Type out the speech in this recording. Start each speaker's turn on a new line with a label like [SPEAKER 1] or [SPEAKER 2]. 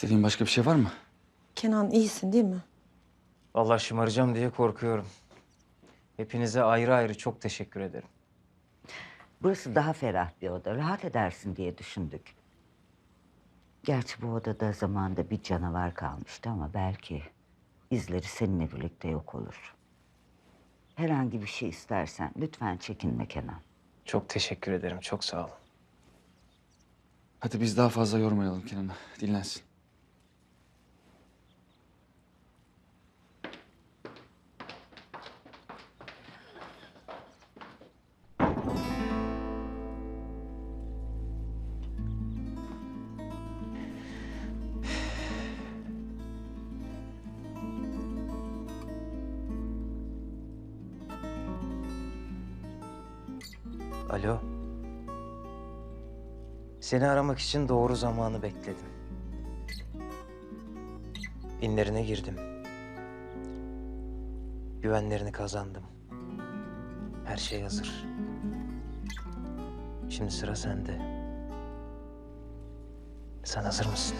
[SPEAKER 1] İstediğin başka bir şey var mı?
[SPEAKER 2] Kenan iyisin değil mi?
[SPEAKER 3] Vallahi şımaracağım diye korkuyorum. Hepinize ayrı ayrı çok teşekkür ederim.
[SPEAKER 4] Burası daha ferah bir oda. Rahat edersin diye düşündük. Gerçi bu odada zamanda bir canavar kalmıştı ama belki izleri seninle birlikte yok olur. Herhangi bir şey istersen lütfen çekinme Kenan.
[SPEAKER 3] Çok teşekkür ederim. Çok sağ olun.
[SPEAKER 1] Hadi biz daha fazla yormayalım Kenan'ı. Dinlensin.
[SPEAKER 3] Alo. Seni aramak için doğru zamanı bekledim. İnlerine girdim. Güvenlerini kazandım. Her şey hazır. Şimdi sıra sende. Sen hazır mısın?